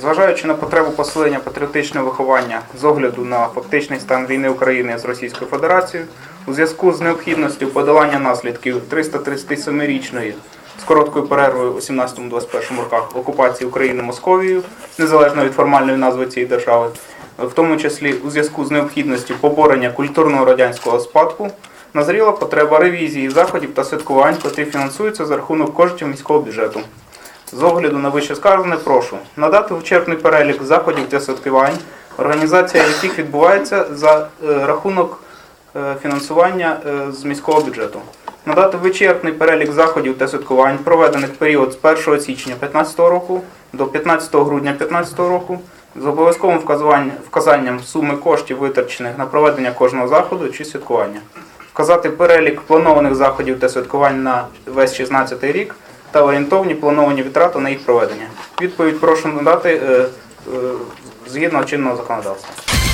Зважаючи на потребу посилення патріотичного виховання з огляду на фактичний стан війни України з Російською Федерацією, у зв'язку з необхідністю подолання наслідків 337-річної з короткою перервою у 17-21 роках окупації України Московією, незалежно від формальної назви цієї держави, в тому числі у зв'язку з необхідністю поборення культурного радянського спадку, назріла потреба ревізії заходів та святкувань, котрі фінансуються за рахунок коштів міського бюджету. З огляду на вище сказане, прошу надати вичерпний перелік заходів та святкувань, організація яких відбувається за е, рахунок е, фінансування е, з міського бюджету. Надати вичерпний перелік заходів та святкувань, проведених в період з 1 січня 2015 року до 15 грудня 2015 року, з обов'язковим вказанням суми коштів, витрачених на проведення кожного заходу чи святкування. Вказати перелік планованих заходів та святкувань на весь 16 рік та орієнтовні плановані витрати на їх проведення. Відповідь прошу надати е, е, згідно чинного законодавства.